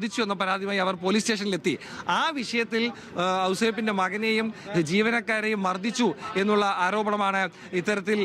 മർദ്ദിച്ചു എന്ന പരാതിയുമായി അവർ പോലീസ് സ്റ്റേഷനിലെത്തി. ആ വിഷയത്തിൽ ഔസേപ്പിന്റെ മകനെയും ജീവനക്കാരെയും മർദ്ദിച്ചു എന്നുള്ള ആരോപണമാണ് ഇത്തരത്തിൽ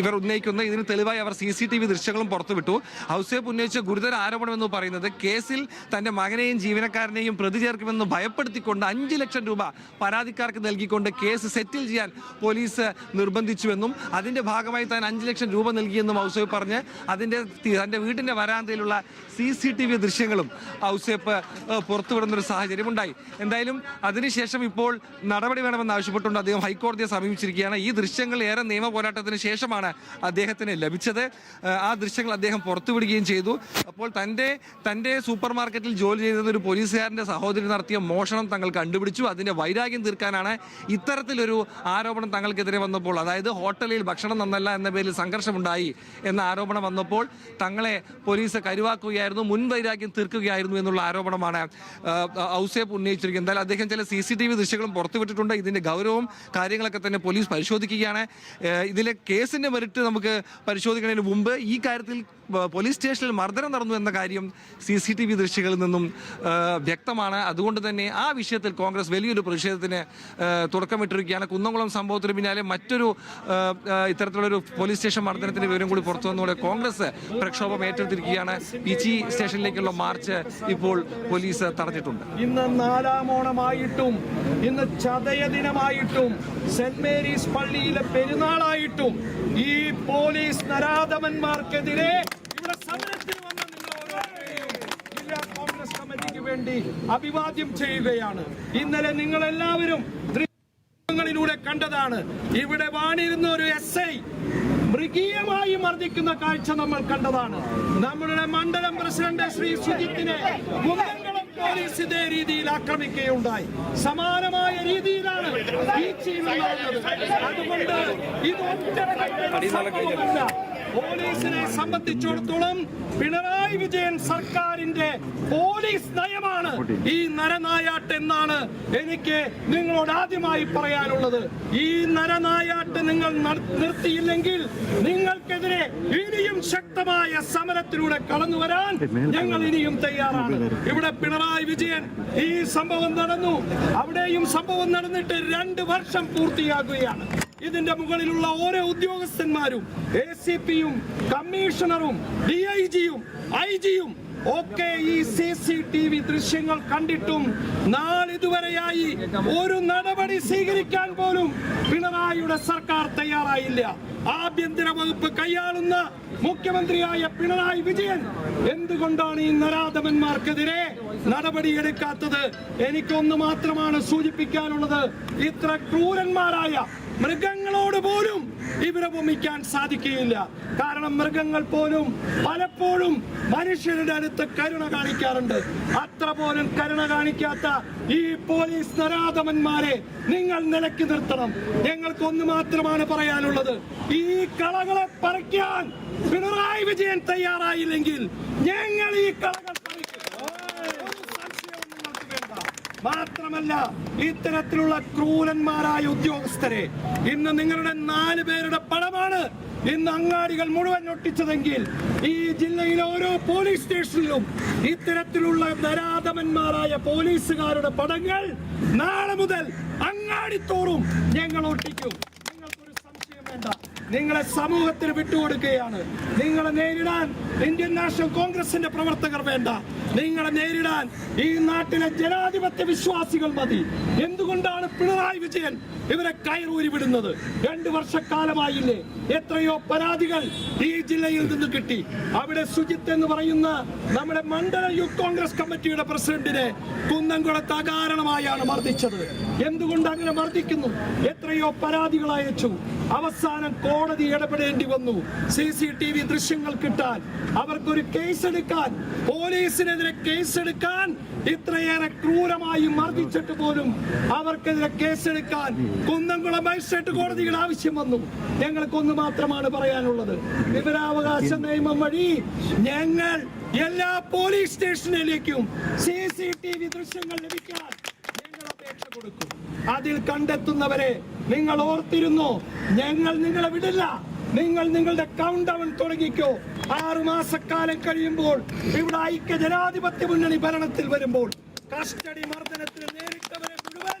ഇവർ ഉന്നയിക്കുന്നത്. ഇതിന് തെളിവായി അവർ സി സി ടി വി ദൃശ്യങ്ങളും പുറത്തുവിട്ടു. ഔസേപ്പ് ഉന്നയിച്ച ഗുരുതര ആരോപണം എന്ന് പറയുന്നത് കേസിൽ തന്റെ മകനെയും ജീവനക്കാരനെയും പ്രതി ചേർക്കുമെന്ന് ഭയപ്പെടുത്തിക്കൊണ്ട് അഞ്ച് ലക്ഷം രൂപ പരാതിക്കാർക്ക് നൽകിക്കൊണ്ട് കേസ് സെറ്റിൽ ചെയ്യാൻ പോലീസ് നിർബന്ധിച്ചുവെന്നും അതിന്റെ ഭാഗമായി താൻ അഞ്ച് ലക്ഷം രൂപ നൽകിയെന്നും ഔസേപ്പ് പറഞ്ഞ് അതിന്റെ തന്റെ വീട്ടിന്റെ വരാന്തയിലുള്ള സി സി ടി വി ദൃശ്യങ്ങളും ഔസേപ്പ് പുറത്തുവിടുന്നൊരു പുറത്തുവിടുന്ന ഒരു സാഹചര്യം ഉണ്ടായി എന്തായാലും അതിനുശേഷം ഇപ്പോൾ നടപടി വേണമെന്ന് ആവശ്യപ്പെട്ടുകൊണ്ട് അദ്ദേഹം ഹൈക്കോടതിയെ സമീപിച്ചിരിക്കുകയാണ്. ഈ ദൃശ്യങ്ങൾ ഏറെ നിയമ പോരാട്ടത്തിന് ശേഷമാണ് അദ്ദേഹത്തിന് ലഭിച്ചത്. ആ ദൃശ്യങ്ങൾ അദ്ദേഹം പുറത്തുവിടുകയും ചെയ്തു. അപ്പോൾ തന്റെ തന്റെ സൂപ്പർ മാർക്കറ്റിൽ ജോലി ചെയ്യുന്ന ഒരു പോലീസുകാരന്റെ സഹോദരി നടത്തിയ മോഷണം തങ്ങൾ കണ്ടുപിടിച്ചു. അതിന്റെ വൈരാഗ്യം തീർക്കാനാണ് ഇത്തരത്തിലൊരു ആരോപണം തങ്ങൾക്കെതിരെ വന്നപ്പോൾ അതായത് ഹോട്ടലിൽ ഭക്ഷണം നന്നല്ല എന്ന പേരിൽ സംഘർഷമുണ്ടായി എന്ന ആരോപണം വന്നപ്പോൾ തങ്ങളെ പോലീസ് കരുവാക്കുകയായിരുന്നു. മുൻ വൈരാഗ്യം തീർക്കുകയായിരുന്നു എന്നുള്ള ആരോപണമാണ് ഔസേപ്പ് ഉന്നയിച്ചിരിക്കുന്നത്. എന്തായാലും അദ്ദേഹം ചില സി സി ടി വി ദൃശ്യങ്ങളും പുറത്തുവിട്ടിട്ടുണ്ട്. ഇതിന്റെ ഗൗരവവും കാര്യങ്ങളൊക്കെ തന്നെ പോലീസ് പരിശോധിക്കുകയാണ്. ഇതിലെ കേസിന്റെ മെറിറ്റ് നമുക്ക് പരിശോധിക്കുന്നതിന് മുമ്പ് ഈ കാര്യത്തിൽ പോലീസ് സ്റ്റേഷനിൽ മർദ്ദനം നടന്നു എന്ന കാര്യം സി സി ടി വി ദൃശ്യങ്ങളിൽ നിന്നും വ്യക്തമാണ്. അതുകൊണ്ട് തന്നെ ആ വിഷയത്തിൽ കോൺഗ്രസ് വലിയൊരു പ്രതിഷേധത്തിന് തുടക്കമിട്ടിരിക്കുകയാണ്. കുന്നംകുളം സംഭവത്തിന് പിന്നാലെ മറ്റൊരു ഇത്തരത്തിലുള്ളൊരു പോലീസ് സ്റ്റേഷൻ മർദ്ദനത്തിന്റെ വിവരം കൂടി പുറത്തു വന്നതോടെ കോൺഗ്രസ് പ്രക്ഷോഭം ഏറ്റെടുത്തിരിക്കുകയാണ്. പി ജി സ്റ്റേഷനിലേക്കുള്ള മാർച്ച് ഇപ്പോൾ പോലീസ് തടഞ്ഞിട്ടുണ്ട്. ഇന്ന് നാലാം ഓണമായിട്ടും ഇന്ന് ചതയ ദിനമായിട്ടും സെന്റ് മേരീസ് പള്ളിയിലെ പെരുന്നാളായിട്ടും ഈ പോലീസ് നരാധമന്മാർക്കെതിരെ ഇവിടെ സമരത്തിന് വന്ന നിങ്ങൾ ഓരോരുത്തരെയും ജില്ലാ കോൺഗ്രസ് കമ്മിറ്റിക്ക് വേണ്ടി അഭിവാദ്യം ചെയ്യുകയാണ്. ഇന്നലെ നിങ്ങൾ എല്ലാവരും കണ്ടതാണ്. ഇവിടെ വാണിരുന്ന ഒരു എസ് ഐ മൃഗീയമായി മർദ്ദിക്കുന്ന കാഴ്ച നമ്മൾ കണ്ടതാണ്. നമ്മളുടെ മണ്ഡലം പ്രസിഡന്റ് ശ്രീ സുജിത്തിനെ പോലീസ് ഇതേ രീതിയിൽ ആക്രമിക്കുകയുണ്ടായി. സമാനമായ രീതിയിലാണ് അതുകൊണ്ട് ഇത് പോലീസിനെ സംബന്ധിച്ചിടത്തോളം പിണറായി വിജയൻ സർക്കാരിന്റെ പോലീസ് നയമാണ് ഈ നരനായാട്ട് എന്നാണ് എനിക്ക് നിങ്ങളോട് ആദ്യമായി പറയാനുള്ളത്. ഈ നരനായാട്ട് നിങ്ങൾ നിർത്തിയില്ലെങ്കിൽ നിങ്ങൾക്കെതിരെ ഇനിയും ശക്തമായ സമരത്തിലൂടെ കടന്നു വരാൻ ഞങ്ങൾ ഇനിയും തയ്യാറാണ്. ഇവിടെ പിണറായി വിജയൻ ഈ സംഭവം നടന്നു. അവിടെയും സംഭവം നടന്നിട്ട് രണ്ട് വർഷം പൂർത്തിയാകുകയാണ്. ഇതിന്റെ മുകളിലുള്ള ഓരോ ഉദ്യോഗസ്ഥന്മാരും എ സി പിയും കമ്മീഷണറും ഡി ഐ ജിയും ഐ ജിയും ഒക്കെ ഈ സി സി ടി വി ദൃശ്യങ്ങൾ കണ്ടിട്ടും നാളിതുവരെയായി ഒരു നടപടി സ്വീകരിക്കാൻ പോലും പിണറായിയുടെ സർക്കാർ തയ്യാറായില്ല. ആഭ്യന്തര വകുപ്പ് കൈയാളുന്ന മുഖ്യമന്ത്രിയായ പിണറായി വിജയൻ എന്തുകൊണ്ടാണ് ഈ നരാധമന്മാർക്കെതിരെ നടപടിയെടുക്കാത്തത് എനിക്കൊന്ന് മാത്രമാണ് സൂചിപ്പിക്കാനുള്ളത്. ഇത്ര ക്രൂരന്മാരായ മൃഗങ്ങളോട് പോലും ഇവരെ ഉപമിക്കാൻ സാധിക്കുകയില്ല. കാരണം മൃഗങ്ങൾ പോലും പലപ്പോഴും മനുഷ്യരുടെ അടുത്ത് കരുണ കാണിക്കാറുണ്ട്. അത്ര പോലും കരുണ കാണിക്കാത്ത ഈ പോലീസ് നരാധമന്മാരെ നിങ്ങൾ നിലക്കി നിർത്തണം. ഞങ്ങൾക്ക് ഒന്ന് മാത്രമാണ് പറയാനുള്ളത്. ഈ കളകളെ പറിക്കാൻ പിണറായി വിജയൻ തയ്യാറായില്ലെങ്കിൽ ഞങ്ങൾ ഈ കളകൾ പറിക്കും ഒരു സംശയവും നിങ്ങൾക്ക് വേണ്ട മാത്രമല്ല ഇത്തരത്തിലുള്ള ക്രൂരന്മാരായ ഉദ്യോഗസ്ഥരെ ഇന്ന് നിങ്ങളുടെ നാല് പേരുടെ പടമാണ് ഇന്ന് അങ്ങാടികൾ മുഴുവൻ ഒട്ടിച്ചതെങ്കിൽ ഈ ജില്ലയിലെ ഓരോ പോലീസ് സ്റ്റേഷനിലും ഇത്തരത്തിലുള്ള നരാധമന്മാരായ പോലീസുകാരുടെ പടങ്ങൾ നാളെ മുതൽ അങ്ങാടിത്തോറും ഞങ്ങൾ ഒട്ടിക്കും. നിങ്ങളെ സമൂഹത്തിന് വിട്ടുകൊടുക്കുകയാണ്. നിങ്ങളെ നേരിടാൻ ഇന്ത്യൻ നാഷണൽ കോൺഗ്രസിന്റെ പ്രവർത്തകർ വേണ്ട. നിങ്ങളെ നേരിടാൻ ഈ നാട്ടിലെ ജനാധിപത്യ വിശ്വാസികൾ മതി. എന്തുകൊണ്ടാണ് പിണറായി വിജയൻ ഇവരെ കയറൂരി വിടുന്നത്. രണ്ടു വർഷക്കാലമായില്ലേ. എത്രയോ പരാതികൾ ഈ ജില്ലയിൽ നിന്ന് കിട്ടി. അവിടെ സുജിത്ത് എന്ന് പറയുന്ന നമ്മുടെ മണ്ഡല യൂത്ത് കോൺഗ്രസ് കമ്മിറ്റിയുടെ പ്രസിഡന്റിനെ കുന്നംകുളത്ത് അകാരണമായാണ് മർദ്ദിച്ചത്. എന്തുകൊണ്ട് അങ്ങനെ മർദ്ദിക്കുന്നു? എത്രയോ പരാതികൾ അയച്ചു. അവസാനം കോടതി ഇടപെടേണ്ടി വന്നു. സി സി ടി വി ദൃശ്യങ്ങൾ കിട്ടാൻ. അവർക്കൊരു കേസ് എടുക്കാൻ പോലീസിനെതിരെ കേസ് എടുക്കാൻ ഇത്രയേറെ ക്രൂരമായി മർദ്ദിച്ചിട്ട് പോലും അവർക്കെതിരെ കേസെടുക്കാൻ കുന്നംകുളം മജിസ്ട്രേറ്റ് കോടതികൾ ആവശ്യം വന്നു. ഞങ്ങൾക്കൊന്ന് മാത്രമാണ് പറയാനുള്ളത്. വിവരാവകാശ നിയമം വഴി ഞങ്ങൾ എല്ലാ പോലീസ് സ്റ്റേഷനിലേക്കും സി സി ടി വി ദൃശ്യങ്ങൾ ലഭിക്കാൻ ഞങ്ങൾ അപേക്ഷ കൊടുക്കും. അതിൽ കണ്ടെത്തുന്നവരെ നിങ്ങൾ ഓർത്തിരുന്നു? ഞങ്ങൾ നിങ്ങളെ വിടില്ല. നിങ്ങൾ നിങ്ങളുടെ കൗണ്ട് ഡൗൺ തുടങ്ങിക്കോ. ആറു മാസക്കാലം കഴിയുമ്പോൾ ഇവിടെ ഐക്യ ജനാധിപത്യ മുന്നണി ഭരണത്തിൽ വരുമ്പോൾ കസ്റ്റഡി മർദ്ദനത്തിന് നേരിട്ടവരെ മുഴുവൻ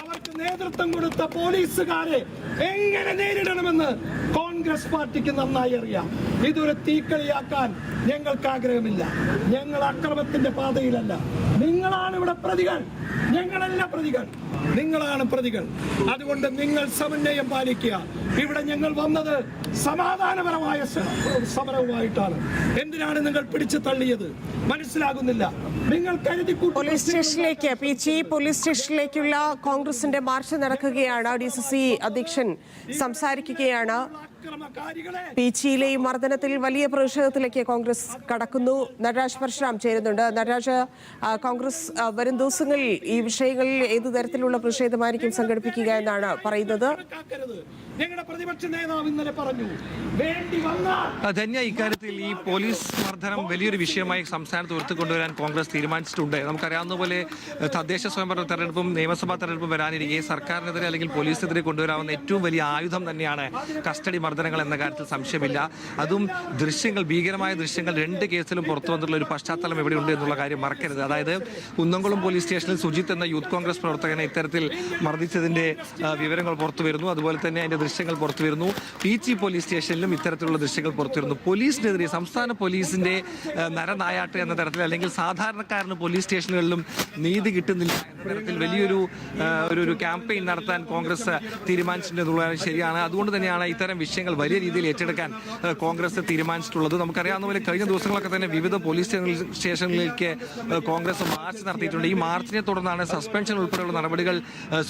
അവർക്ക് നേതൃത്വം കൊടുത്ത പോലീസുകാരെ എങ്ങനെ നേരിടണമെന്ന് കോൺഗ്രസ് പാർട്ടിക്ക് നന്നായി അറിയാം. ഇതൊരു തീക്കളിയാക്കാൻ ഞങ്ങൾക്ക് ആഗ്രഹമില്ല. ഞങ്ങൾ അക്രമത്തിന്റെ പാതയിലല്ല. നിങ്ങളാണ് ഇവിടെ പ്രതികൾ. ഞങ്ങളല്ല പ്രതികൾ. നിങ്ങളാണ് പ്രതികൾ. അതുകൊണ്ട് നിങ്ങൾ സമന്വയം പാലിക്കുക. ഇവിടെ ഞങ്ങൾ വന്നത് സമാധാനപരമായ സമരവുമായിട്ടാണ്. എന്തിനാണ് നിങ്ങൾ പിടിച്ചു തള്ളിയത്? മനസ്സിലാകുന്നില്ല. നിങ്ങൾ കരുതി പോലീസ് സ്റ്റേഷനിലേക്ക് പോലീസ് സ്റ്റേഷനിലേക്കുള്ള കോൺഗ്രസിന്റെ മാർച്ച് നടക്കുകയാണ്. ഡി സി സി അധ്യക്ഷൻ സംസാരിക്കുകയാണ്. പീച്ചിയിലെ ഈ മർദ്ദനത്തിൽ വലിയ പ്രതിഷേധത്തിലേക്ക് കോൺഗ്രസ് കടക്കുന്നു. നടരാജ് പരശുരാം ചേരുന്നുണ്ട്. നടരാജ് കോൺഗ്രസ് വരും ദിവസങ്ങളിൽ ഈ വിഷയങ്ങളിൽ ഏത് തരത്തിലുള്ള പ്രതിഷേധമായിരിക്കും സംഘടിപ്പിക്കുക എന്നാണ് പറയുന്നത്. ഞങ്ങളുടെ പ്രതിപക്ഷ നേതാവ് ഇന്നലെ പറഞ്ഞു വേണ്ടി ധന്യ ഇക്കാര്യത്തിൽ ഈ പോലീസ് മർദ്ദനം വലിയൊരു വിഷയമായി സംസ്ഥാനത്ത് ഉയർത്തിക്കൊണ്ടുവരാൻ കോൺഗ്രസ് തീരുമാനിച്ചിട്ടുണ്ട്. നമുക്കറിയാവുന്ന പോലെ തദ്ദേശ സ്വയംഭരണ തെരഞ്ഞെടുപ്പും നിയമസഭാ തെരഞ്ഞെടുപ്പും വരാനിരിക്കെ സർക്കാരിനെതിരെ അല്ലെങ്കിൽ പോലീസിനെതിരെ കൊണ്ടുവരാവുന്ന ഏറ്റവും വലിയ ആയുധം തന്നെയാണ് കസ്റ്റഡി മർദ്ദനങ്ങൾ എന്ന കാര്യത്തിൽ സംശയമില്ല. അതും ദൃശ്യങ്ങൾ ഭീകരമായ ദൃശ്യങ്ങൾ രണ്ട് കേസിലും പുറത്തു വന്നിട്ടുള്ള ഒരു പശ്ചാത്തലം എവിടെയുണ്ട് എന്നുള്ള കാര്യം മറക്കരുത്. അതായത് കുന്നംകുളം പോലീസ് സ്റ്റേഷനിൽ സുജിത്ത് എന്ന യൂത്ത് കോൺഗ്രസ് പ്രവർത്തകനെ ഇത്തരത്തിൽ മർദ്ദിച്ചതിന്റെ വിവരങ്ങൾ പുറത്തു വരുന്നു. അതുപോലെ തന്നെ അതിന്റെ ദൃശ്യങ്ങൾ പുറത്തു വരുന്നു ജി പോലീസ് സ്റ്റേഷനിലും ഇത്തരത്തിലുള്ള ദൃശ്യങ്ങൾ പുറത്തു വരുന്നു പോലീസിനെതിരെ സംസ്ഥാന പോലീസിന്റെ നരനായാട്ട് എന്ന തരത്തിൽ അല്ലെങ്കിൽ സാധാരണക്കാരന് പോലീസ് സ്റ്റേഷനുകളിലും നീതി കിട്ടുന്നില്ല എന്ന തരത്തിൽ വലിയൊരു ഒരു ഒരു ക്യാമ്പയിൻ നടത്താൻ കോൺഗ്രസ് തീരുമാനിച്ചിട്ടുണ്ട് എന്നുള്ളത് ശരിയാണ്. അതുകൊണ്ട് തന്നെയാണ് ഇത്തരം വിഷയങ്ങൾ വലിയ രീതിയിൽ ഏറ്റെടുക്കാൻ കോൺഗ്രസ് തീരുമാനിച്ചിട്ടുള്ളത്. നമുക്കറിയാവുന്ന പോലെ കഴിഞ്ഞ ദിവസങ്ങളൊക്കെ തന്നെ വിവിധ പോലീസ് സ്റ്റേഷനുകളിലേക്ക് കോൺഗ്രസ് മാർച്ച് നടത്തിയിട്ടുണ്ട്. ഈ മാർച്ചിനെ തുടർന്നാണ് സസ്പെൻഷൻ ഉൾപ്പെടെയുള്ള നടപടികൾ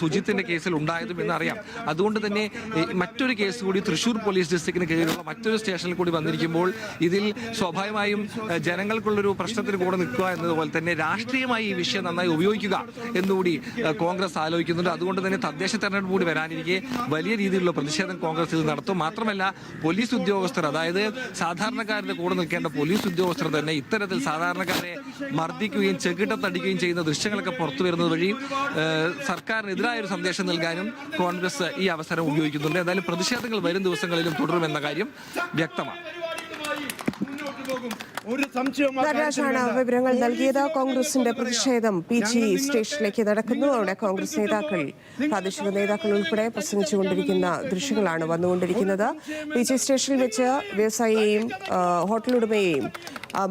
സുജിത്തിന്റെ കേസിൽ ഉണ്ടായതും എന്നറിയാം അതുകൊണ്ട് തന്നെ മറ്റൊരു കേസ് കൂടി തൃശൂർ പോലീസ് ഡിസ്ട്രിക്റ്റിന് കീഴിലുള്ള മറ്റൊരു സ്റ്റേഷനിൽ കൂടി വന്നിരിക്കുമ്പോൾ ഇതിൽ സ്വാഭാവികമായും ജനങ്ങൾക്കുള്ളൊരു പ്രശ്നത്തിന് കൂടെ നിൽക്കുക എന്നതുപോലെ തന്നെ രാഷ്ട്രീയമായി ഈ വിഷയം നന്നായി ഉപയോഗിക്കുക എന്നുകൂടി കോൺഗ്രസ് ആലോചിക്കുന്നുണ്ട്. അതുകൊണ്ട് തന്നെ തദ്ദേശ തെരഞ്ഞെടുപ്പ് കൂടി വരാനിരിക്കെ വലിയ രീതിയിലുള്ള പ്രതിഷേധം കോൺഗ്രസ് ഇത് നടത്തും. മാത്രമല്ല പോലീസ് ഉദ്യോഗസ്ഥർ അതായത് സാധാരണക്കാരുടെ കൂടെ നിൽക്കേണ്ട പോലീസ് ഉദ്യോഗസ്ഥർ തന്നെ ഇത്തരത്തിൽ സാധാരണക്കാരെ മർദ്ദിക്കുകയും ചെകിട്ടത്തടിക്കുകയും ചെയ്യുന്ന ദൃശ്യങ്ങളൊക്കെ പുറത്തു വരുന്നത് വഴി സർക്കാരിനെതിരായ ഒരു സന്ദേശം നൽകാനും കോൺഗ്രസ് ഈ അവസരം ഉപയോഗിക്കുന്നുണ്ട്. എന്തായാലും പ്രതിഷേധങ്ങൾ വരും ദിവസങ്ങളിലും തുടരുമെന്ന കാര്യം വ്യക്തമാണ്. നടരാജാണ് വിവരങ്ങൾ നൽകിയത് കോൺഗ്രസിന്റെ പ്രതിഷേധം പി ജി സ്റ്റേഷനിലേക്ക് നടക്കുന്നു. അവിടെ കോൺഗ്രസ് നേതാക്കൾ പ്രാദേശിക നേതാക്കൾ ഉൾപ്പെടെ പ്രസംഗിച്ചുകൊണ്ടിരിക്കുന്ന ദൃശ്യങ്ങളാണ് വന്നുകൊണ്ടിരിക്കുന്നത്. പി ജി സ്റ്റേഷനിൽ വെച്ച് വ്യവസായിയെയും ഹോട്ടലുടമയെയും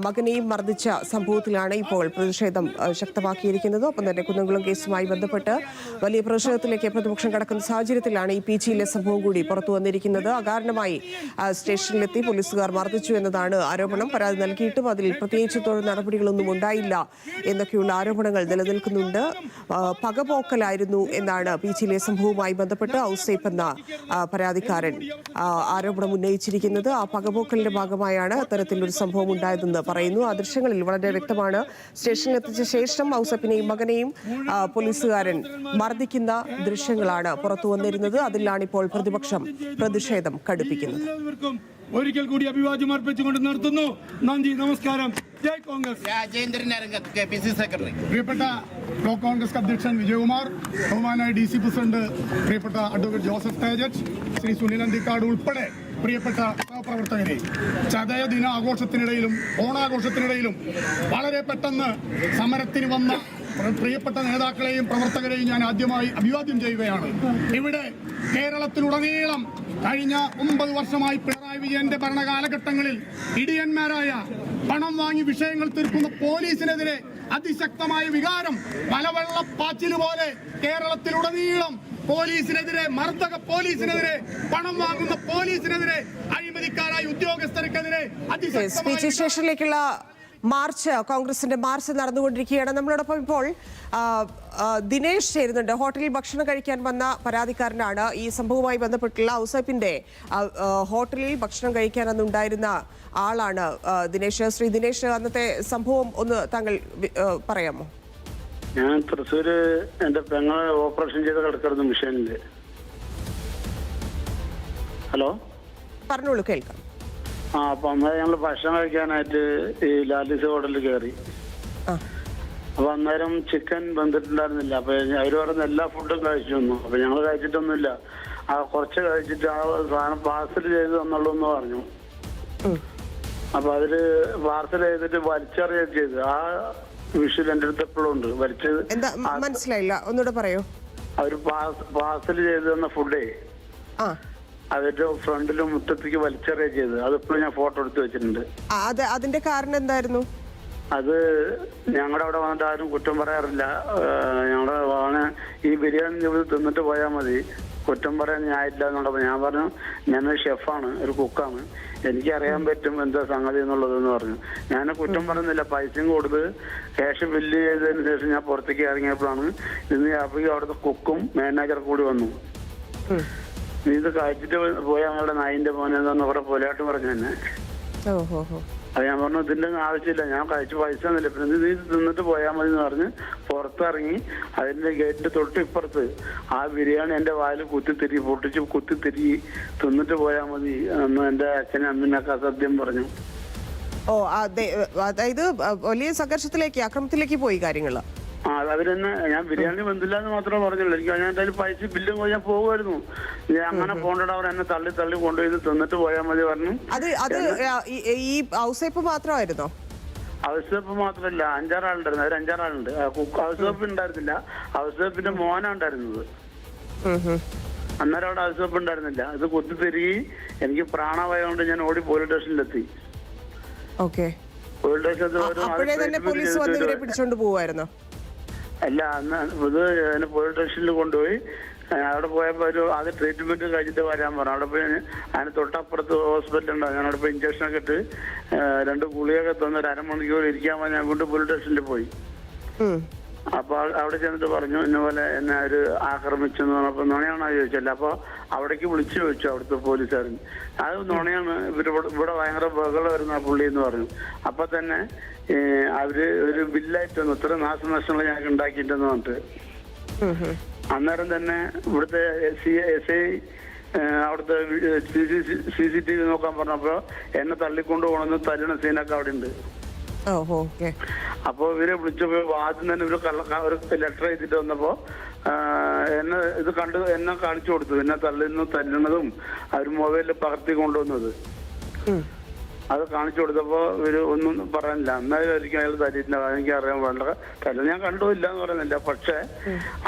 മകനെയും മർദ്ദിച്ച സംഭവത്തിലാണ് ഇപ്പോൾ പ്രതിഷേധം ശക്തമാക്കിയിരിക്കുന്നത്. ഒപ്പം തന്നെ കുന്നംകുളം കേസുമായി ബന്ധപ്പെട്ട് വലിയ പ്രതിഷേധത്തിലേക്ക് പ്രതിപക്ഷം കടക്കുന്ന സാഹചര്യത്തിലാണ് ഈ പി ജിയിലെ സംഭവം കൂടി പുറത്തു വന്നിരിക്കുന്നത്. അകാരണമായി സ്റ്റേഷനിലെത്തി പോലീസുകാർ മർദ്ദിച്ചു എന്നതാണ് ആരോപണം. പരാതി നൽകിയിട്ടും അതിൽ പ്രത്യേകിച്ച് തൊഴിൽ നടപടികളൊന്നും ഉണ്ടായില്ല എന്നൊക്കെയുള്ള ആരോപണങ്ങൾ നിലനിൽക്കുന്നുണ്ട്. പകപോക്കലായിരുന്നു എന്നാണ് ജിയിലെ സംഭവവുമായി ബന്ധപ്പെട്ട് ഔസേപ്പ് എന്ന പരാതിക്കാരൻ ആരോപണം ഉന്നയിച്ചിരിക്കുന്നത്. ആ പകപോക്കലിന്റെ ഭാഗമായാണ് അത്തരത്തിലൊരു സംഭവം ഉണ്ടായതെന്ന് പറയുന്നു. ആ ദൃശ്യങ്ങളിൽ വളരെ വ്യക്തമാണ്. സ്റ്റേഷനിൽ എത്തിച്ച ശേഷം ഔസപ്പിനെയും മകനെയും പോലീസുകാരൻ മർദ്ദിക്കുന്ന ദൃശ്യങ്ങളാണ് പുറത്തു വന്നിരുന്നത്. അതിലാണ് ഇപ്പോൾ പ്രതിപക്ഷം പ്രതിഷേധം കടുപ്പിക്കുന്നത്. ഒരിക്കൽ കൂടി അഭിവാദ്യം അർപ്പിച്ചുകൊണ്ട് നിർത്തുന്നു. നന്ദി നമസ്കാരം. Jai Congress. Rajendran K P C secretary. പ്രിയപ്പെട്ട ബ്ലോക്ക് കോൺഗ്രസ് അധ്യക്ഷൻ വിജയകുമാർ ബഹുമാനായ ഡി സി പ്രസിഡന്റ് പ്രിയപ്പെട്ട അഡ്വക്കേറ്റ് ജോസഫ് തേജറ്റ് ശ്രീ സുനിൽ അന്തിക്കാട് ഉൾപ്പെടെ പ്രിയപ്പെട്ട സഹപ്രവർത്തകരെ. ചതയ ദിന ആഘോഷത്തിനിടയിലും ഓണാഘോഷത്തിനിടയിലും വളരെ പെട്ടെന്ന് സമരത്തിന് വന്ന പ്രിയപ്പെട്ട നേതാക്കളെയും പ്രവർത്തകരെയും ഞാൻ ആദ്യമായി അഭിവാദ്യം ചെയ്യുകയാണ്. ഇവിടെ കേരളത്തിലുടനീളം കഴിഞ്ഞ ഒമ്പത് വർഷമായി പിണറായി വിജയന്റെ ഭരണകാലഘട്ടങ്ങളിൽ ഇടിയന്മാരായ പണം വാങ്ങി വിഷയങ്ങൾ തീർക്കുന്ന പോലീസിനെതിരെ അതിശക്തമായ വികാരം പലവെള്ളപ്പാച്ചിൽ പോലെ കേരളത്തിലുടനീളം പോലീസിനെതിരെ മർദ്ദക പോലീസിനെതിരെ പണം വാങ്ങുന്ന പോലീസിനെതിരെ അഴിമതിക്കാരായ ഉദ്യോഗസ്ഥർക്കെതിരെ അതിശക്തമായ മാർച്ച് കോൺഗ്രസിന്റെ മാർച്ച് നടന്നുകൊണ്ടിരിക്കുകയാണ്. നമ്മളോടൊപ്പം ഇപ്പോൾ ദിനേശ് ചേരുന്നുണ്ട്. ഹോട്ടലിൽ ഭക്ഷണം കഴിക്കാൻ വന്ന പരാതിക്കാരനാണ്. ഈ സംഭവവുമായി ബന്ധപ്പെട്ടുള്ള ഔസൈപ്പിന്റെ ആ, ഹോട്ടലിൽ ഭക്ഷണം കഴിക്കാൻ അന്നുണ്ടായിരുന്ന ആളാണ് ദിനേശ് ശ്രീ ദിനേശ് അന്നത്തെ സംഭവം ഒന്ന് താങ്കൾ പറയാമോ? ഞാൻ തൃശ്ശൂര് എന്റെ പെങ്ങളെ ഓപ്പറേഷൻ ചെയ്ത് കിടക്കുന്ന മിഷനിൽ. ഹലോ? പറഞ്ഞോളൂ കേൾക്കാം. ആ അപ്പൊ അന്നേരം ഞങ്ങൾ ഭക്ഷണം കഴിക്കാനായിട്ട് ഈ ലാലിസ് ഹോട്ടലിൽ കയറി ആ. അപ്പൊ അന്നേരം ചിക്കൻ വെന്തിട്ടുണ്ടായിരുന്നില്ല. അപ്പൊ അവർ പറഞ്ഞ എല്ലാ ഫുഡും കഴിച്ചു വന്നു അപ്പൊ ഞങ്ങൾ കഴിച്ചിട്ടൊന്നുമില്ല. ആ കുറച്ച് കഴിച്ചിട്ട് ആ സാധനം പാർസൽ ചെയ്ത് തന്നുള്ളൂ എന്ന് പറഞ്ഞു. അപ്പൊ അതിൽ പാർസൽ ചെയ്തിട്ട് വലിച്ചെറിയുക ചെയ്ത്. ആ വിഷയം എന്റെ അടുത്ത് എപ്പോഴും ഉണ്ട്. വലിച്ചത് എന്താ മനസ്സിലായില്ല. ഒന്നുകൂടെ പറയൂ. അവർ പാർസൽ ചെയ്ത് തന്ന ഫുഡേ. ആ. അതിന്റെ ഫ്രണ്ടിലും മുറ്റത്തേക്ക് വലിച്ചെറിയ ചെയ്ത് അതിപ്പോഴും ഞാൻ ഫോട്ടോ എടുത്ത് വെച്ചിട്ടുണ്ട്. അത് അതിന്റെ കാരണം എന്തായിരുന്നു? അത് ഞങ്ങളുടെ അവിടെ വന്നിട്ട് ആരും കുറ്റം പറയാറില്ല. ഞങ്ങളുടെ വാണ് ഈ ബിരിയാണി നിങ്ങൾ തിന്നിട്ട് പോയാൽ മതി. കുറ്റം പറയാൻ ഞാനില്ല എന്നുള്ളപ്പോൾ ഞാൻ പറഞ്ഞു ഞാനൊരു ഷെഫാണ് ഒരു കുക്കാണ്. എനിക്കറിയാൻ പറ്റും എന്താ സംഗതി എന്നുള്ളതെന്ന് പറഞ്ഞു. ഞാൻ കുറ്റം പറയുന്നില്ല. പൈസയും കൊടുത്ത് ക്യാഷ് ബില്ല് ചെയ്തതിന് ശേഷം ഞാൻ പുറത്തേക്ക് ഇറങ്ങിയപ്പോഴാണ് ഇന്ന് അപ്പോഴേക്കും അവിടുത്തെ കുക്കും മാനേജർ കൂടി വന്നു. നീ ഇത് കഴിച്ചിട്ട് പോയ ഞങ്ങളുടെ നായിന്റെ മോനെ എന്ന് പറഞ്ഞ കുറെ പോലാട്ട് പറഞ്ഞു തന്നെ. ഓഹോ അത് ഞാൻ പറഞ്ഞു ഇതിന്റെ ആവശ്യമില്ല ഞാൻ കഴിച്ച പൈസ ഒന്നുമില്ല പിന്നെ നീ തിന്നിട്ട് പോയാൽ മതി എന്ന് പറഞ്ഞ് പുറത്തിറങ്ങി അതിന്റെ ഗേറ്റിന്റെ തൊട്ട് ഇപ്പുറത്ത് ആ ബിരിയാണി എന്റെ വായിൽ കുത്തിത്തിരി പൊട്ടിച്ച് കുത്തിത്തിരി തിന്നിട്ട് പോയാൽ മതി എന്ന് എന്റെ അച്ഛനും അമ്മീനൊക്കെ അസത്യം പറഞ്ഞു. ഓ അതെ അതായത് വലിയ സംഘർഷത്തിലേക്ക് അക്രമത്തിലേക്ക് പോയി കാര്യങ്ങൾ ആ അവരെന്നെ ഞാൻ ബിരിയാണി വന്നില്ല എന്ന് മാത്രമേ പറഞ്ഞുള്ളൂ. എനിക്ക് ഞാൻ എന്തായാലും പൈസ ബില്ലും കൊണ്ട് ഞാൻ പോകുമായിരുന്നു. അങ്ങനെ പോകണ്ട അവർ എന്നെ തള്ളി തള്ളി കൊണ്ടുപോയി തിന്നിട്ട് പോയാൽ മതി പറഞ്ഞു. അത് അത് ഈ- ഹൗസ് ഔസേപ്പ് മാത്രമായിരുന്നോ? ഹൗസ് വെപ്പ് മാത്രമല്ല അഞ്ചാറാളുണ്ടായിരുന്നു. അവർ അഞ്ചാറാളുണ്ട്. ഹൗസ് വെപ്പ് ഉണ്ടായിരുന്നില്ല. ഹൗസ് വെപ്പിന്റെ മോനാ ഉണ്ടായിരുന്നത്. അന്നേരം അവിടെ ഹൗസ് വെപ്പ് ഉണ്ടായിരുന്നില്ല. ഇത് തിരികെ എനിക്ക് പ്രാണമായതുകൊണ്ട് കൊണ്ട് ഞാൻ ഓടി പോലീസ് സ്റ്റേഷനിലെത്തി. ഓക്കെ. പോലീസ് സ്റ്റേഷനിൽ അത് പോലീസ് വന്ന് ഇവരെ പിടിച്ചോണ്ട് പോവായിരുന്നോ? അല്ല അന്ന് ഇത് എന്നെ പോലീസ് സ്റ്റേഷനിൽ കൊണ്ടുപോയി. അവിടെ പോയപ്പോ ഒരു അത് ട്രീറ്റ്മെന്റ് കഴിഞ്ഞിട്ട് വരാൻ പറഞ്ഞു. അവിടെ പോയി അതിന് തൊട്ടപ്പുറത്ത് ഹോസ്പിറ്റൽ ഉണ്ടാവും ഞാൻ അവിടെ പോയി ഇഞ്ചക്ഷൻ ഒക്കെ ഇട്ട് രണ്ട് ഗുളികയൊക്കെ തന്ന് ഒരു അരമണിക്കൂർ ഇരിക്കാൻ ഞാൻ വീണ്ടും പോലീസ് സ്റ്റേഷനിൽ പോയി. അപ്പൊ അവിടെ ചെന്നിട്ട് പറഞ്ഞു ഇന്ന പോലെ എന്നെ അവർ ആക്രമിച്ചു എന്ന് പറഞ്ഞപ്പോ നുണയാണോ ചോദിച്ചല്ല അപ്പൊ അവിടേക്ക് വിളിച്ചു ചോദിച്ചു അവിടുത്തെ പോലീസുകാരൻ അത് നുണയാണ് ഇവർ ഇവിടെ- ഭയങ്കര ബഹളം വരുന്ന പുള്ളി എന്ന് പറഞ്ഞു അപ്പൊ തന്നെ അവർ ഒരു ബില്ലായിട്ട് തന്നു ഇത്ര നാശനഷ്ടങ്ങൾ ഞങ്ങൾക്ക് ഉണ്ടാക്കിയിട്ടെന്ന് പറഞ്ഞിട്ട്. അന്നേരം തന്നെ ഇവിടുത്തെ സി എസ് ഐ അവിടുത്തെ സി സി ടി വി നോക്കാൻ പറഞ്ഞപ്പോ എന്നെ തള്ളിക്കൊണ്ട് പോകണമെന്ന് തരുന്ന സീനൊക്കെ അവിടെ ഉണ്ട് ഓ ഓക്കെ. അപ്പൊ ഇവരെ വിളിച്ചപ്പോ ആദ്യം തന്നെ ഇവർ ഒരു ലെറ്റർ എഴുതിട്ട് വന്നപ്പോ എന്നെ ഇത് കണ്ട് എന്നെ കാണിച്ചു കൊടുത്തു. എന്നെ തള്ളുന്നു തല്ലണതും അവർ മൊബൈലിൽ പകർത്തി കൊണ്ടുവന്നത്. അത് കാണിച്ചു കൊടുത്തപ്പോ ഇവർ ഒന്നും പറയാനില്ല എന്നാലും ഒരിക്കലും അയാൾ തല്ലിയില്ല എനിക്ക് അറിയാൻ പാടില്ല. തല്ല ഞാൻ കണ്ടുമില്ല എന്ന് പറയുന്നില്ല. പക്ഷെ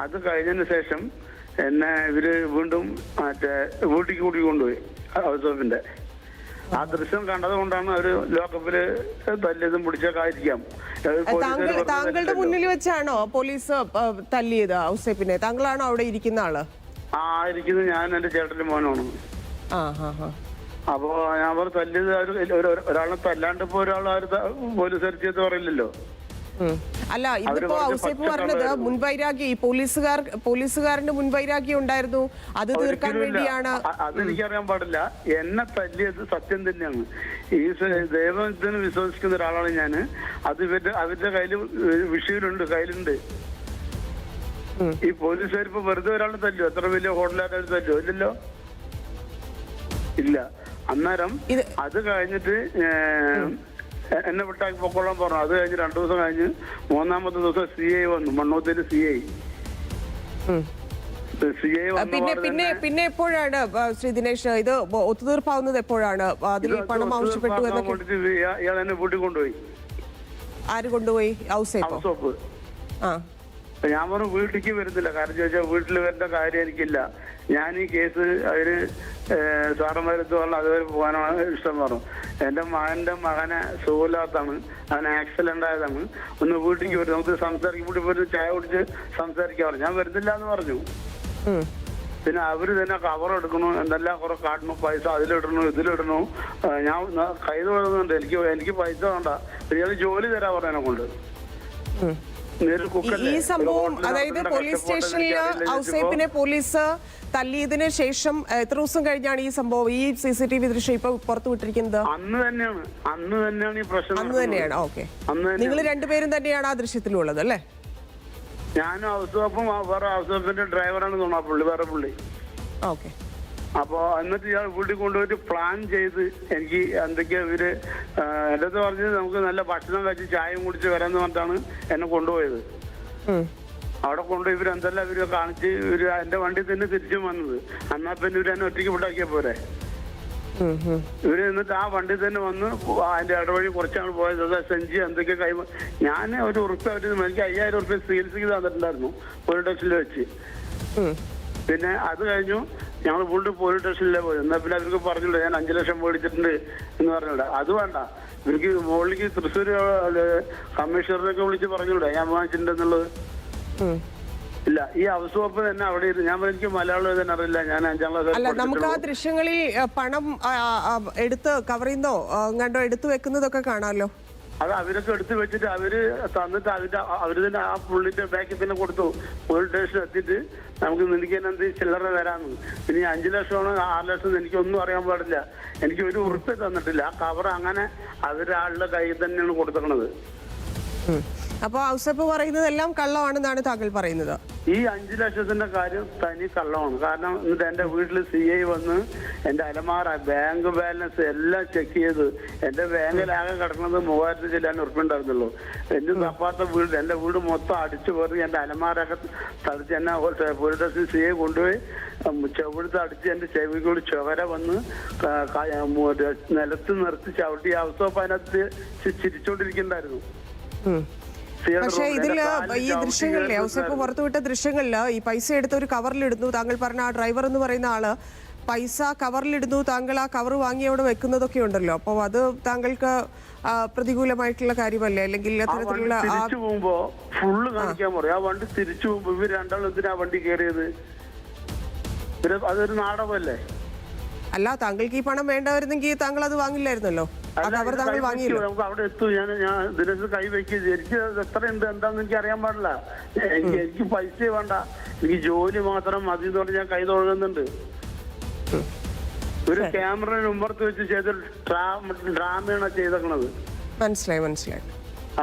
അത് കഴിഞ്ഞതിന് ശേഷം എന്നെ ഇവർ വീണ്ടും മറ്റേ വീട്ടിൽ കൂടി കൊണ്ടുപോയി ഹൗസ് ഓഫിന്റെ ആ ദൃശ്യം കണ്ടത് കൊണ്ടാണ് അവർ ലോക്കപ്പിൽ തല്ലിയതും പിടിച്ചൊക്കെ ആയിരിക്കാം. താങ്കൾ താങ്കളുടെ. മുന്നിൽ വെച്ചാണോ പോലീസ് തല്ലിയത് ഔസേപ്പിനെ? താങ്കളാണോ അവിടെ ഇരിക്കുന്ന ആൾ? ആ ഇരിക്കുന്നത് ഞാൻ എന്റെ ചേട്ടന്റെ മോനാണ്. അപ്പോ ഞാൻ പറഞ്ഞു തല്ലിയത് ഒരാളെ തല്ലാണ്ട് ഇപ്പൊ ഒരാൾ ആര് പോലീസ് ചെയ്ത് പറയില്ലല്ലോ. അല്ല ഇതിപ്പോ ഔസേപ്പ് പറഞ്ഞത്. മുൻവൈരാഗ്യം ഈ പോലീസുകാർ പോലീസുകാരന്റെ മുൻവൈരാഗ്യം ഉണ്ടായിരുന്നു. അത് തീർക്കാൻ വേണ്ടിയാണ് അതെനിക്കറിയാൻ പാടില്ല. എന്നെ തല്ലിയത് സത്യം തന്നെയാണ്. ഈ ദൈവത്തിന് വിശ്വസിക്കുന്ന ഒരാളാണ് ഞാൻ അത് ഇവരുടെ അവരുടെ കയ്യിൽ വിഷയിലുണ്ട് കയ്യിലുണ്ട്. ഈ പോലീസുകാർ ഇപ്പൊ വെറുതെ ഒരാളെ തല്ലോ എത്ര വലിയ ഹോട്ടലുകാരെ തല്ലോ ഇല്ലല്ലോ. ഇല്ല. അന്നേരം ഇത് അത് കഴിഞ്ഞിട്ട് എന്നെ വിട്ടാക്കി പൊക്കോളാൻ പറഞ്ഞു. അത് കഴിഞ്ഞ് രണ്ടു ദിവസം കഴിഞ്ഞ് മൂന്നാമത്തെ ദിവസം സി ഐ വന്നു. മണ്ണൂത്തേര് സി ഐ പിന്നെ പിന്നെ പിന്നെ എപ്പോഴാണ് ശ്രീ ദിനേഷ് ഇത് ഒത്തുതീർപ്പാവുന്നത് എപ്പോഴാണ്? അതിൽ പണം ആവശ്യപ്പെട്ടു എന്നൊക്കെ. കൂട്ടിക്കൊണ്ടുപോയി ആര് കൊണ്ടുപോയി? ഹൗസ് ആ. ഞാൻ പറഞ്ഞു വീട്ടിലേക്ക് വരുന്നില്ല. കാരണം ചോദിച്ചാൽ വീട്ടിൽ വരേണ്ട കാര്യം എനിക്കില്ല. ഞാൻ ഈ കേസ് അവർ സാറന്മാരെ പറഞ്ഞു അതുവരെ പോകാനാണ് ഇഷ്ടം പറഞ്ഞു. എന്റെ മകന്റെ മകനെ സുഖമില്ലാത്താണ് അവൻ ആക്സിഡന്റ് ആയതാണ്. ഒന്ന് വീട്ടിലേക്ക് വരും. നമുക്ക് സംസാരിക്കും. വീട്ടിൽ പോയി ചായ കുടിച്ച് സംസാരിക്കാൻ പറഞ്ഞു. ഞാൻ വരുന്നില്ല എന്ന് പറഞ്ഞു. പിന്നെ അവർ തന്നെ കവർ എടുക്കണു എന്തെല്ലാം കുറെ കാട്ടണു പൈസ അതിലിടണു ഇതിലിടണു. ഞാൻ കൈ തൊഴുന്നുണ്ട് എനിക്ക് എനിക്ക് പൈസ വേണ്ട. ഇയാൾ ജോലി തരാ പറഞ്ഞതിനെ കൊണ്ട്. ഈ- സംഭവം അതായത് പോലീസ് സ്റ്റേഷനിൽ. ഔസേപ്പിനെ പോലീസ് തല്ലിയതിനു ശേഷം എത്ര ദിവസം കഴിഞ്ഞാണ് ഈ സംഭവം? ഈ സി സി ടി വി ദൃശ്യം ഇപ്പൊ പുറത്തു വിട്ടിരിക്കുന്നത്? അന്ന് തന്നെയാണ്. അന്ന് തന്നെയാണ് ഈ പ്രശ്നം അന്ന് തന്നെയാണ്. ഓക്കെ. തന്നെ നിങ്ങൾ രണ്ടുപേരും തന്നെയാണ് ആ ദൃശ്യത്തിലുള്ളത് അല്ലേ? ഞാനും ഹൗസ് വേറെ ഹൗസ് ഡ്രൈവറാണ് തോന്നുന്നു പുള്ളി വേറെ പുള്ളി. ഓക്കെ. അപ്പൊ എന്നിട്ട് ഇയാൾ വീട്ടിൽ കൊണ്ടുപോയിട്ട് പ്ലാൻ ചെയ്ത് എനിക്ക് എന്തൊക്കെയാ ഇവർ എന്റെ അടുത്ത് പറഞ്ഞത് നമുക്ക് നല്ല ഭക്ഷണം കഴിച്ച് ചായയും കുടിച്ച് വരാന്ന് പറഞ്ഞിട്ടാണ് എന്നെ കൊണ്ടുപോയത്. അവിടെ കൊണ്ട് ഇവർ എന്തെല്ലാം ഇവർ കാണിച്ച് ഇവർ എന്റെ വണ്ടി തന്നെ തിരിച്ചും വന്നത്. എന്നാ പിന്നെ ഇവർ എന്നെ ഒറ്റയ്ക്ക് വിട്ടാക്കിയ പോരെ. ഇവർ എന്നിട്ട് ആ വണ്ടി തന്നെ വന്ന് അതിന്റെ ഇടവഴി കുറച്ചാണ് പോയത്. അതാ സെഞ്ചി എന്തൊക്കെ കൈ ഞാൻ ഒരു ഉറുപ്പ് അവർ എനിക്ക് അയ്യായിരം ഉറുപ്പ്യ ചികിത്സയ്ക്ക് തന്നിട്ടുണ്ടായിരുന്നു. ഒരു സ്റ്റേഷനിൽ വെച്ച്. പിന്നെ അത് കഴിഞ്ഞു. ഞങ്ങൾ വീണ്ടും പോലീസ് സ്റ്റേഷനിലേ പോയി എന്നാൽ പിന്നെ അവർക്ക് പറഞ്ഞില്ല ഞാൻ അഞ്ചു ലക്ഷം മേടിച്ചിട്ടുണ്ട് എന്ന് പറഞ്ഞില്ല അത് വേണ്ട. ഇവർക്ക് മുകളിലേക്ക് തൃശ്ശൂർ കമ്മീഷണറിനൊക്കെ വിളിച്ച് പറഞ്ഞില്ല ഞാൻ വാങ്ങിച്ചിട്ടുണ്ടെന്നുള്ളത്. ഇല്ല ഈ ഹൗസ് വകുപ്പ് തന്നെ അവിടെ ഇരുന്ന് ഞാൻ എനിക്ക് മലയാളം തന്നെ അറിയില്ല ഞാൻ അഞ്ചാം ക്ലാസ് അല്ല നമുക്ക് ആ ദൃശ്യങ്ങളിൽ പണം എടുത്ത് കവറിന്നോ കണ്ടോ എടുത്തു വെക്കുന്നതൊക്കെ കാണാമല്ലോ. അത് അവരൊക്കെ എടുത്തു വെച്ചിട്ട് അവർ തന്നിട്ട് അവരുടെ അവർ തന്നെ ആ പുള്ളിന്റെ ബാക്കിൽ തന്നെ കൊടുത്തു. പോലീസ് സ്റ്റേഷൻ എത്തിയിട്ട് നമുക്ക് നിനക്ക് തന്നെ എന്ത് ചില്ലറ തരാന്ന്. ഇനി അഞ്ചു ലക്ഷമാണ് ആറ് ലക്ഷം എനിക്കൊന്നും അറിയാൻ പാടില്ല. എനിക്ക് ഒരു ഉറുപ്പ് തന്നിട്ടില്ല. ആ കവർ അങ്ങനെ അവരാളുടെ കയ്യിൽ തന്നെയാണ് കൊടുത്തിരിക്കണത് ഉം. അപ്പൊ ഔസപ്പ് പറയുന്നതെല്ലാം കള്ളമാണെന്നാണ് താങ്കൾ പറയുന്നത്. ഈ അഞ്ചു ലക്ഷത്തിന്റെ കാര്യം തനി കള്ളമാണ്. കാരണം എന്നിട്ട് എന്റെ വീട്ടിൽ സി ഐ വന്ന് എന്റെ അലമാറ ബാങ്ക് ബാലൻസ് എല്ലാം ചെക്ക് ചെയ്ത് എന്റെ ബാങ്കിലാകെ കിടക്കുന്നത് മൂവായിരത്തി ചില്ലാൻ ഉറപ്പുണ്ടായിരുന്നുള്ളൂ എന്റെ തപ്പാത്ത വീട് എന്റെ വീട് മൊത്തം അടിച്ചു പറഞ്ഞ് എന്റെ അലമാരൊക്കെ തടിച്ച് എന്നെ പോലീസ് സി ഐ കൊണ്ടുപോയി ചെവിടുത്ത് അടിച്ച് എന്റെ ചെവിക്കൂടി ചുവര വന്ന് നിലത്ത് നിർത്തി ചവിട്ടി അവസ്ഥ അതിനകത്ത് ചിരിച്ചോണ്ടിരിക്കണ്ടായിരുന്നു പക്ഷേ ഇതിൽ ഇതിൽ ഈ ദൃശ്യങ്ങളിലെ ഔസഫ് പുറത്തുവിട്ട ദൃശ്യങ്ങളിൽ ഈ പൈസ എടുത്ത് ഒരു കവറിലിടുന്നു. താങ്കൾ പറഞ്ഞ ആ ഡ്രൈവർ എന്ന് പറയുന്ന ആൾ പൈസ കവറിലിടുന്നു. താങ്കൾ ആ കവർ വാങ്ങി അവിടെ വെക്കുന്നതൊക്കെ ഉണ്ടല്ലോ. അപ്പോൾ അത് താങ്കൾക്ക് പ്രതികൂലമായിട്ടുള്ള കാര്യമല്ലേ? അല്ലെങ്കിൽ അത്തരത്തിലുള്ള തിരിച്ചു പോകുമ്പോ ഫുള്ള് കാണിക്കാൻ പറയും ആ വണ്ടി തിരിച്ചു പോകുമ്പോ ഇവർ രണ്ടാളും എന്തിനാ വണ്ടി കയറിയത്? അതൊരു നാടകമല്ലേ? അല്ല താങ്കൾക്ക് ഈ പണം വേണ്ടവരുന്നെങ്കിൽ താങ്കൾ അത് വാങ്ങില്ലായിരുന്നല്ലോ. താങ്കൾ കൈ നമുക്ക് അവിടെ എത്തും. ഞാൻ ഞാൻ ദിനേശ് കൈ എനിക്ക് എത്ര ഉണ്ട് എന്താന്ന് എനിക്ക് അറിയാൻ പാടില്ല. എനിക്ക് പൈസ വേണ്ട. എനിക്ക് ജോലി മാത്രം മതി എന്ന് ഞാൻ കൈ തൊഴുകുന്നുണ്ട് ഒരു ക്യാമറ മുമ്പത്ത് വെച്ച് ചെയ്ത ഡ്രാമയാണ് ചെയ്തേക്കണത്. മനസ്സിലായി മനസ്സിലായി.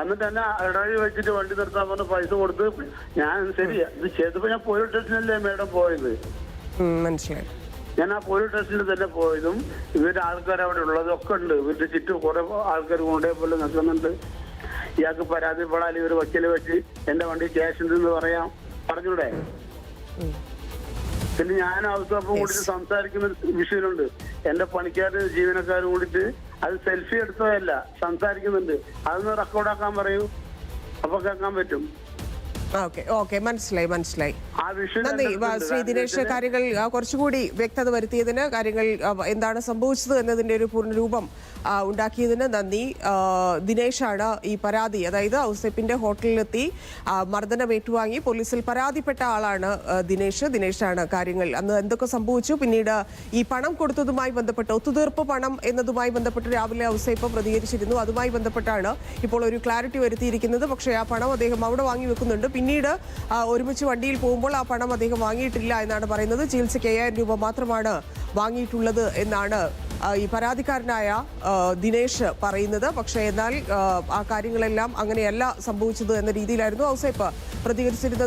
എന്നിട്ട് എന്നെ ഇടവഴി വെച്ചിട്ട് വണ്ടി നിർത്താൻ പറഞ്ഞ പൈസ കൊടുത്ത് ഞാൻ ശരിയാ ഇത് ചെയ്തപ്പോ ഞാൻ പോലീസ് സ്റ്റേഷനിലല്ലേ മേഡം പോയത്? മനസ്സിലായി. ഞാൻ ആ പോലീസ് സ്റ്റേഷനിൽ തന്നെ പോയതും ഇവരുടെ ആൾക്കാർ അവിടെ ഉള്ളതൊക്കെ ഉണ്ട്. ഇവരുടെ ചുറ്റും കുറെ ആൾക്കാർ കൊണ്ടേ പോലെ നിൽക്കുന്നുണ്ട്. ഇയാൾക്ക് പരാതിപ്പെടാൻ ഇവർ വക്കീൽ വെച്ച് എന്റെ വണ്ടി ക്യാഷ് ഉണ്ടെന്ന് പറയാം. പറഞ്ഞൂടെ? പിന്നെ ഞാൻ അവസ്ഥ കൂടിയിട്ട് സംസാരിക്കുന്ന വിഷയമുണ്ട് എന്റെ പണിക്കാരും ജീവനക്കാരും കൂടിയിട്ട് അത് സെൽഫി എടുത്തതല്ല സംസാരിക്കുന്നുണ്ട്. അതൊന്ന് റെക്കോർഡാക്കാൻ പറയൂ. അപ്പൊ കേൾക്കാൻ പറ്റും. ഓക്കെ. ഓക്കെ മനസ്സിലായി മനസ്സിലായി. നന്ദി. ശ്രീ ദിനേശ് കാര്യങ്ങൾ കുറച്ചുകൂടി വ്യക്തത വരുത്തിയതിന് കാര്യങ്ങൾ എന്താണ് സംഭവിച്ചത് എന്നതിന്റെ ഒരു പൂർണരൂപം ആ, ഉണ്ടാക്കിയതിന് നന്ദി. ദിനേശാണ് ഈ പരാതി. അതായത് ഔസേപ്പിന്റെ ഹോട്ടലിലെത്തി മർദ്ദനം ഏറ്റുവാങ്ങി പോലീസിൽ പരാതിപ്പെട്ട ആളാണ് ദിനേശ്. ദിനേശാണ് കാര്യങ്ങൾ. അന്ന് എന്തൊക്കെ സംഭവിച്ചു? പിന്നീട് ഈ പണം കൊടുത്തതുമായി ബന്ധപ്പെട്ട് ഒത്തുതീർപ്പ് പണം എന്നതുമായി ബന്ധപ്പെട്ട് രാവിലെ ഔസേപ്പ് പ്രതികരിച്ചിരുന്നു. അതുമായി ബന്ധപ്പെട്ടാണ് ഇപ്പോൾ ഒരു ക്ലാരിറ്റി വരുത്തിയിരിക്കുന്നത്. പക്ഷേ ആ പണം അദ്ദേഹം അവിടെ വാങ്ങി വെക്കുന്നുണ്ട്. പിന്നീട് ഒരുമിച്ച് വണ്ടിയിൽ പോകുമ്പോൾ ആ പണം അദ്ദേഹം വാങ്ങിയിട്ടില്ല എന്നാണ് പറയുന്നത്. ചികിത്സയ്ക്ക് അയ്യായിരം രൂപ മാത്രമാണ് വാങ്ങിയിട്ടുള്ളത് എന്നാണ് ഈ പരാതിക്കാരനായ ദിനേശ് പറയുന്നത്. പക്ഷേ എന്നാൽ ആ, കാര്യങ്ങളെല്ലാം അങ്ങനെയല്ല സംഭവിച്ചത് എന്ന രീതിയിലായിരുന്നു ഔസേപ്പ് പ്രതികരിച്ചിരുന്നത്.